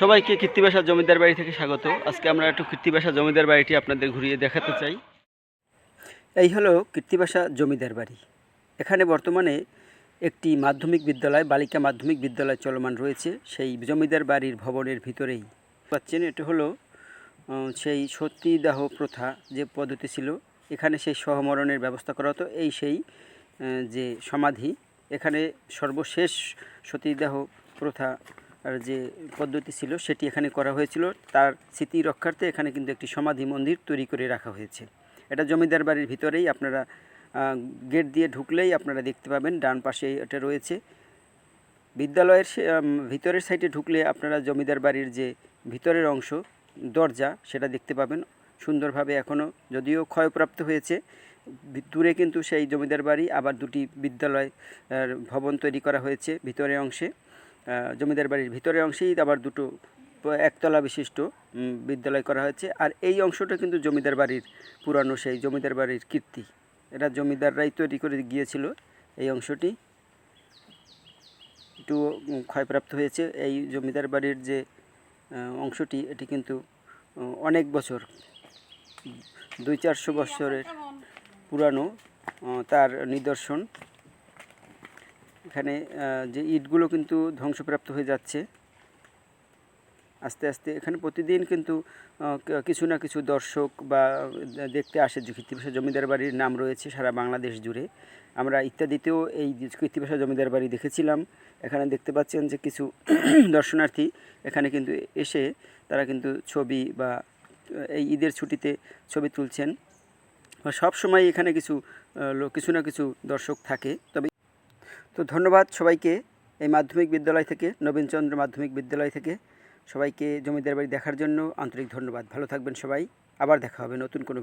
সবাইকে কীর্তিবাসা জমিদার বাড়ি থেকে স্বাগত। আজকে আমরা একটু কীর্তিবাসা জমিদার বাড়িটি আপনাদের ঘুরিয়ে দেখাতে চাই। এই হলো কীর্তিবাসা জমিদার বাড়ি। এখানে বর্তমানে একটি মাধ্যমিক বিদ্যালয়, বালিকা মাধ্যমিক বিদ্যালয় চলমান রয়েছে। সেই জমিদার বাড়ির ভবনের ভিতরেই। পাচ্ছেন, এটা হলো সেই সতীদাহ প্রথা যে পদ্ধতি ছিল। এখানে সেই সহমরণের ব্যবস্থা করা হতো। এই সেই যে সমাধি। এখানে সর্বশেষ সতীদাহ প্রথা যে পদ্ধতি ছিল সেটি এখানে করা হয়েছিল। তার স্মৃতি রক্ষার্থে এখানে কিন্তু একটি সমাধি মন্দির তৈরি করে রাখা হয়েছে। এটা জমিদার বাড়ির ভিতরেই আপনারা গেট দিয়ে ঢুকলেই আপনারা দেখতে পাবেন, ডান পাশে এটা রয়েছে। বিদ্যালয়ের ভিতরের সাইডে ঢুকলে আপনারা জমিদার বাড়ির যে ভিতরের অংশ, দরজা, সেটা দেখতে পাবেন। সুন্দরভাবে এখনও যদিও ক্ষয়প্রাপ্ত হয়েছে, দূরে কিন্তু সেই জমিদার বাড়ি, আবার দুটি বিদ্যালয় ভবন তৈরি করা হয়েছে ভিতরের অংশে। জমিদার বাড়ির ভিতরের অংশেই আবার দুটো একতলা বিশিষ্ট বিদ্যালয় করা হয়েছে। আর এই অংশটা কিন্তু জমিদার বাড়ির পুরানো, সেই জমিদার বাড়ির কীর্তি। এটা জমিদাররাই তৈরি করে গিয়েছিল এই অংশটি। একটু ক্ষয়প্রাপ্ত হয়েছে এই জমিদার বাড়ির যে অংশটি, এটি কিন্তু অনেক বছর, দুই চারশো বছরের পুরানো তার নিদর্শন। এখানে যে ইটগুলো কিন্তু ধ্বংসপ্রাপ্ত হয়ে যাচ্ছে। আস্তে আস্তে এখানে প্রতিদিন কিন্তু কিছু না কিছু দর্শক বা দেখতে আসে যে কৃত্তিবাসা জমিদার বাড়ির নাম রয়েছে সারা বাংলাদেশ জুড়ে। আমরা ইত্যাদিতেও এই যে জমিদার বাড়ি দেখেছিলাম। এখানে দেখতে পাচ্ছেন যে কিছু দর্শনার্থী এখানে কিন্তু এসে তারা কিন্তু ছবি বা এই ঈদের ছুটিতে ছবি তুলছেন। সব সময় এখানে কিছু কিছু না কিছু দর্শক থাকে। তবে তো ধন্যবাদ সবাইকে এই মাধ্যমিক বিদ্যালয় থেকে, নবীনচন্দ্র মাধ্যমিক বিদ্যালয় থেকে। সবাইকে জমিদার বাড়ি দেখার জন্য আন্তরিক ধন্যবাদ। ভালো থাকবেন সবাই। আবার দেখা হবে নতুন কোনো